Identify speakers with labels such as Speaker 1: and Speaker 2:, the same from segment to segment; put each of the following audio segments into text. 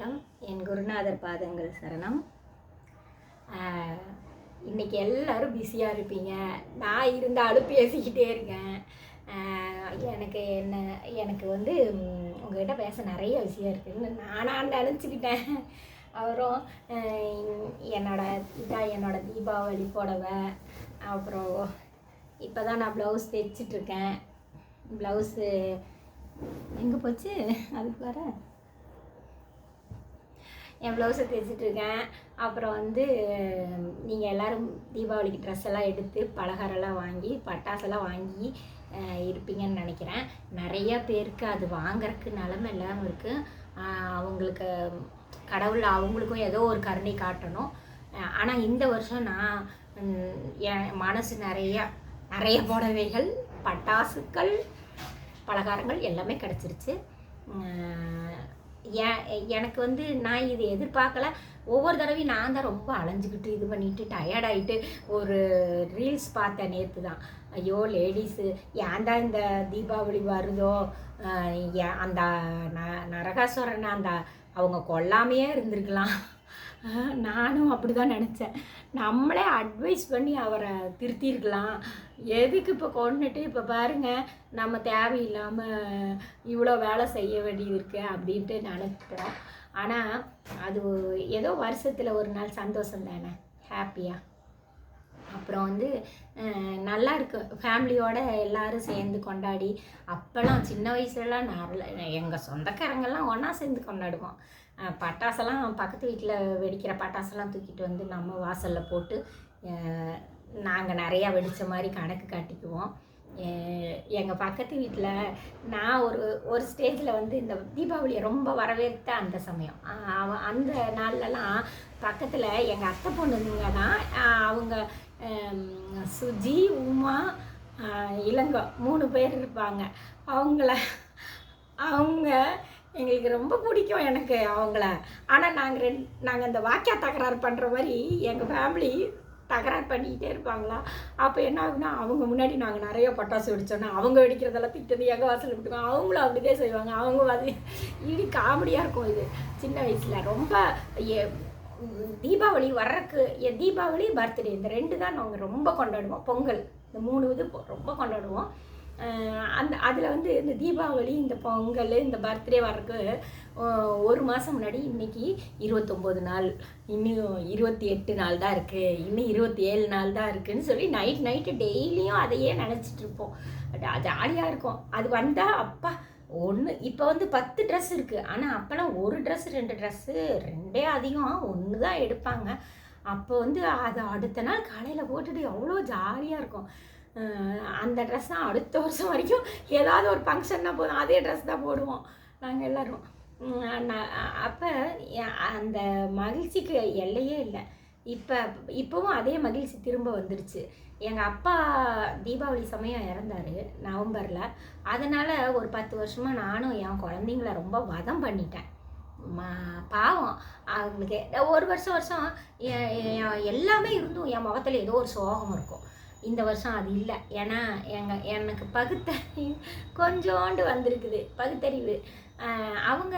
Speaker 1: வணக்கம். என் குருநாதர் பாதங்கள் சரணம். இன்றைக்கி எல்லோரும் பிஸியாக இருப்பீங்க. நான் இருந்தாலும் பேசிக்கிட்டே இருக்கேன். எனக்கு என்ன எனக்கு வந்து உங்ககிட்ட பேச நிறைய விஷயம் இருக்குதுன்னு நானாக நினச்சிக்கிட்டேன். அப்புறம் என்னோடய என்னோட இதான் என்னோடய தீபாவளி புடவை அப்புறம் இப்போ தான் நான் ப்ளவுஸ் தைச்சிட்ருக்கேன் ப்ளவுஸு எங்கே போச்சு? அதுக்கு வர என் ப்ளவுஸை தைச்சிட்ருக்கேன் அப்புறம் வந்து நீங்கள் எல்லோரும் தீபாவளிக்கு ட்ரெஸ் எல்லாம் எடுத்து பலகாரம்லாம் வாங்கி பட்டாசெல்லாம் வாங்கி இருப்பீங்கன்னு நினைக்கிறேன். நிறைய பேருக்கு அது வாங்குறதுக்கு நிலமை இல்லாமல் இருக்குது அவங்களுக்கு கடவுள் அவங்களுக்கும் ஏதோ ஒரு கருணை காட்டணும். ஆனால் இந்த வருஷம் நான் என் மனசு நிறையா நிறைய புடவைகள் பட்டாசுக்கள் பலகாரங்கள் எல்லாமே கிடச்சிருச்சு. எனக்கு வந்து நான் இது எதிர்பார்க்கல. ஒவ்வொரு தடவையும் நான் தான் ரொம்ப அலைஞ்சிக்கிட்டு இது பண்ணிட்டு டயர்டாயிட்டு ஒரு ரீல்ஸ் பார்த்தேன் நேற்று தான். ஐயோ லேடிஸு ஏன்டா இந்த தீபாவளி வருதோ? அந்த ந நரகாசுரனை அந்த அவங்க கொல்லாமையே இருந்திருக்கலாம். நானும் அப்படி தான் நினச்சேன். நம்மளே அட்வைஸ் பண்ணி அவரை திருத்தியிருக்கலாம் எதுக்கு இப்போ கொண்டுட்டு இப்போ பாருங்க நம்ம தேவையில்லாமல் இவ்வளோ வேலை செய்ய வேண்டியது இருக்கு அப்படின்ட்டு நினைக்கிறோம். ஆனால் அது ஏதோ வருஷத்தில் ஒரு நாள் சந்தோஷம் தானே? ஹாப்பியாக அப்புறம் வந்து நல்லா இருக்கு. ஃபேமிலியோட எல்லாரும் சேர்ந்து கொண்டாடி அப்போல்லாம் சின்ன வயசுலலாம் நான் எங்கள் சொந்தக்காரங்கெல்லாம் ஒன்றா சேர்ந்து கொண்டாடுவோம். பட்டாசெல்லாம் பக்கத்து வீட்டில் வெடிக்கிற பட்டாசெல்லாம் தூக்கிட்டு வந்து நம்ம வாசலில் போட்டு நாங்கள் நிறையா வெடித்த மாதிரி கணக்கு காட்டிக்குவோம். எங்கள் பக்கத்து வீட்டில் நான் ஒரு ஒரு ஸ்டேஜில் வந்து இந்த தீபாவளியை ரொம்ப வரவேற்ற அந்த சமயம். அவன் அந்த நாள்லலாம் பக்கத்தில் எங்கள் அத்தை பொண்ணுங்க தான் அவங்க சுஜி உமா இளங்கோ மூணு பேர் இருப்பாங்க. அவங்கள அவங்க எங்களுக்கு ரொம்ப பிடிக்கும் எனக்கு அவங்கள. ஆனால் நாங்கள் ரெண்டு நாங்கள் இந்த வாக்கியா தகராறு பண்ணுற மாதிரி எங்கள் ஃபேமிலி தகராறு பண்ணிக்கிட்டே இருப்பாங்களா? அப்போ என்ன ஆகுனா அவங்க முன்னாடி நாங்கள் நிறைய பட்டாசு வெடிச்சோன்னா அவங்க வெடிக்கிறதெல்லாம் திட்டது எங்கள் வாசலில் விட்டுருக்கோம் அவங்களும் அப்படிதான் செய்வாங்க. அவங்க வந்து இது காமெடியாக இருக்கும் இது. சின்ன வயசில் ரொம்ப தீபாவளி வர்றதுக்கு எ தீபாவளி பர்த்டே இந்த ரெண்டு தான் நாங்கள் ரொம்ப கொண்டாடுவோம். பொங்கல் இந்த மூணு இது ரொம்ப கொண்டாடுவோம். அந்த அதில் வந்து இந்த தீபாவளி இந்த பொங்கல் இந்த பர்த்டே வர்றதுக்கு ஒரு மாதம் முன்னாடி இன்னைக்கு இருபத்தொம்போது நாள். இன்னும் இருபத்தி எட்டு நாள் தான் இருக்குது இன்னும் இருபத்தி ஏழு நாள் தான் இருக்குதுன்னு சொல்லி நைட் நைட்டு டெய்லியும் அதையே நினச்சிட்டு இருப்போம். ஜாலியாக இருக்கும். அது வந்தால் அப்பா ஒன்று இப்போ வந்து பத்து ட்ரெஸ் இருக்குது ஆனால் அப்போலாம் ஒரு ட்ரெஸ் ரெண்டு ட்ரெஸ்ஸு ரெண்டே அதிகம். ஒன்று தான் எடுப்பாங்க. அப்போ வந்து அது அடுத்த நாள் காலையில் போட்டுட்டு எவ்வளோ ஜாலியாக இருக்கும். அந்த ட்ரெஸ் தான் அடுத்த வருஷம் வரைக்கும் ஏதாவது ஒரு ஃபங்க்ஷன்னா போதும். அதே ட்ரெஸ் தான் போடுவோம். நாங்கள் எல்லோரும். அப்போ அந்த மகிழ்ச்சிக்கு எல்லையே இல்லை. இப்போ இப்போவும் அதே மகிழ்ச்சி திரும்ப வந்துடுச்சு எங்கள் அப்பா தீபாவளி சமயம் இறந்தாரு நவம்பரில். அதனால் ஒரு பத்து வருஷமாக நானும் என் குழந்தைங்கள ரொம்ப வதம் பண்ணிட்டேன். மா பாவம். அவங்களுக்கு ஒரு வருஷம் வருஷம் எல்லாமே இருந்தும் என் முகத்தில் ஏதோ ஒரு சோகம் இருக்கும். இந்த வருஷம் அது இல்லை. ஏன்னா எங்கள் எனக்கு பகுத்தறிவு கொஞ்சோண்டு வந்திருக்குது. பகுத்தறிவு. அவங்க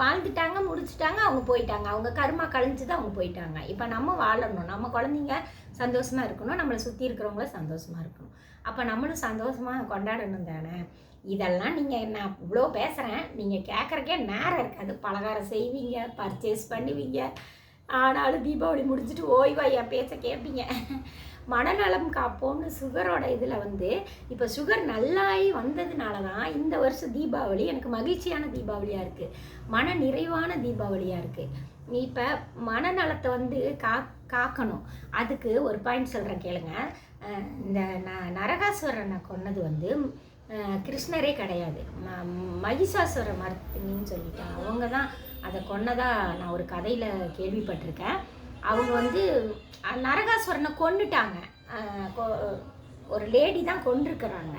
Speaker 1: வாழ்ந்துட்டாங்க முடிச்சுட்டாங்க அவங்க போயிட்டாங்க. அவங்க கருமா கழிஞ்சு தான் அவங்க போயிட்டாங்க. இப்போ நம்ம வாழணும். நம்ம குழந்தைங்க சந்தோஷமாக இருக்கணும். நம்மளை சுற்றி இருக்கிறவங்கள சந்தோஷமாக இருக்கணும். அப்போ நம்மளும் சந்தோஷமாக கொண்டாடணும் தானே? இதெல்லாம் நீங்கள் நான் இவ்வளோ பேசுகிறேன் நீங்கள் கேட்குறக்கே நேரம் இருக்காது. பலகாரம் செய்வீங்க பர்ச்சேஸ் பண்ணுவீங்க. ஆனாலும் தீபாவளி முடிஞ்சிட்டு ஓய்வா என் பேச்ச கேட்பீங்க மனநலம் காப்போம்னு சுகரோட இதில் வந்து இப்போ சுகர் நல்லாயி வந்ததுனால தான் இந்த வருஷம் தீபாவளி எனக்கு மகிழ்ச்சியான தீபாவளியாக இருக்குது மன நிறைவான தீபாவளியாக இருக்குது இப்போ மனநலத்தை வந்து கா காக்கணும். அதுக்கு ஒரு பாயிண்ட் சொல்கிறேன் கேளுங்க. இந்த ந நரகாசுரனை கொன்னது வந்து கிருஷ்ணரே கிடையாது. ம மகிஷாசுர மர்த்தினின்னு சொல்லிட்டேன் அவங்க தான் அதை கொன்னதாக நான் ஒரு கதையில் கேள்விப்பட்டிருக்கேன். அவங்க வந்து நரகாசுரனை கொன்னுட்டாங்க. கொ- ஒரு லேடி தான் கொண்டிருக்கிறாங்க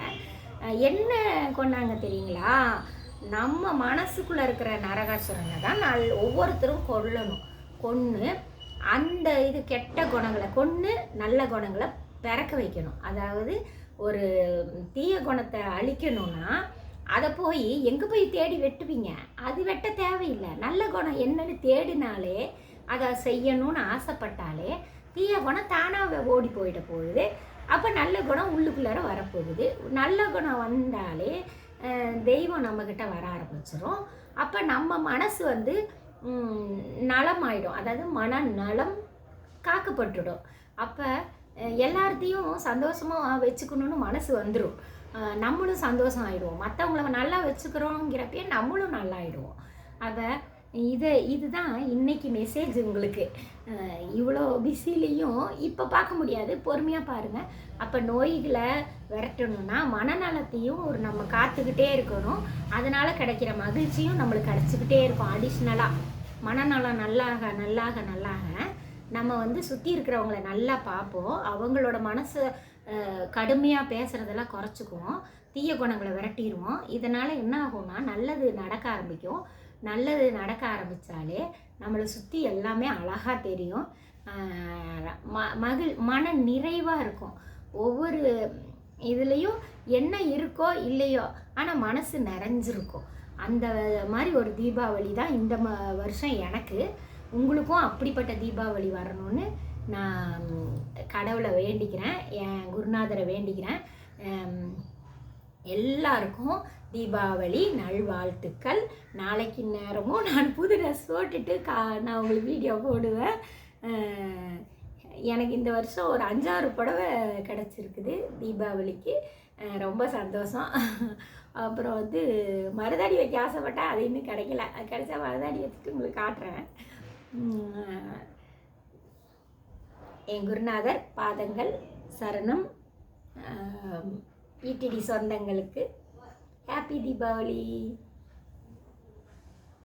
Speaker 1: என்ன கொன்னாங்க தெரியுங்களா? நம்ம மனசுக்குள்ளே இருக்கிற நரகாசுரனை தான் நல் ஒவ்வொருத்தரும் கொல்லணும். கொன்று அந்த இது கெட்ட குணங்களை கொன்று நல்ல குணங்களை பிறக்க வைக்கணும். அதாவது ஒரு தீய குணத்தை அழிக்கணும்னா அதை போய் எங்கே போய் தேடி வெட்டுவீங்க? அது வெட்ட தேவையில்லை. நல்ல குணம் என்னன்னு தேடினாலே அதை செய்யணும்னு ஆசைப்பட்டாலே தீய குணம் தானாக ஓடி போயிட போகுது. அப்போ நல்ல குணம் உள்ளுக்குள்ளார வரப்போகுது. நல்ல குணம் வந்தாலே தெய்வம் நம்மக்கிட்ட வர ஆரம்பிச்சிடும் அப்போ நம்ம மனசு வந்து நலம் நலமாயிடும். அதாவது மன நலம் காக்கப்பட்டுடும். அப்போ எல்லார்த்தையும் சந்தோஷமாக வச்சுக்கணும்னு மனசு வந்துடும் நம்மளும் சந்தோஷம் ஆயிடுவோம். மற்றவங்கள நல்லா வச்சுக்கிறோங்கிறப்பயே நம்மளும் நல்லா ஆயிடுவோம் அதை இது இதுதான் இன்னைக்கு மெசேஜ் உங்களுக்கு. இவ்வளோ பிஸிலையும் இப்போ பார்க்க முடியாது. பொறுமையாக பாருங்கள் அப்போ நோய்களை விரட்டணும்னா மனநலத்தையும் ஒரு நம்ம காத்துக்கிட்டே இருக்கணும். அதனால் கிடைக்கிற மகிழ்ச்சியும் நம்மளுக்கு கிடச்சிக்கிட்டே இருக்கும். அடிஷ்னலாக மனநலம் நல்லாக நல்லாக நல்லாக நம்ம வந்து சுற்றி இருக்கிறவங்கள நல்லா பார்ப்போம். அவங்களோட மனசு கடுமையாக பேசுகிறதெல்லாம் குறைச்சிக்குவோம். தீய குணங்களை விரட்டிடுவோம் இதனால் என்ன ஆகும்னா நல்லது நடக்க ஆரம்பிக்கும். நல்லது நடக்க ஆரம்பித்தாலே நம்மளை சுற்றி எல்லாமே அழகாக தெரியும். ம மகிழ் மன நிறைவாக இருக்கும். ஒவ்வொரு இதுலேயும் என்ன இருக்கோ இல்லையோ ஆனால் மனசு நிறைஞ்சிருக்கும். அந்த மாதிரி ஒரு தீபாவளி தான் இந்த ம வருஷம் எனக்கு. உங்களுக்கும் அப்படிப்பட்ட தீபாவளி வரணும்னு நான் கடவுளை வேண்டிக்கிறேன். என் குருநாதரை வேண்டிக்கிறேன். எல்லாருக்கும் தீபாவளி நல்வாழ்த்துக்கள். நாளைக்கு நேரமும் நான் புது ட்ரெஸ் போட்டுட்டு கா நான் உங்களுக்கு வீடியோ போடுவேன். எனக்கு இந்த வருஷம் ஒரு அஞ்சாறு புடவை கிடச்சிருக்குது தீபாவளிக்கு. ரொம்ப சந்தோஷம். அப்புறம் வந்து மருதாடி வைக்க ஆசைப்பட்டேன் அது இன்னும் கிடைக்கல. அது கிடைச்சா மருதாடி வச்சுட்டு உங்களுக்கு காட்டுறேன். என் குருநாதர் பாதங்கள் சரணம். ஈடிடி சொந்தங்களுக்கு ஹாப்பி தீபாவளி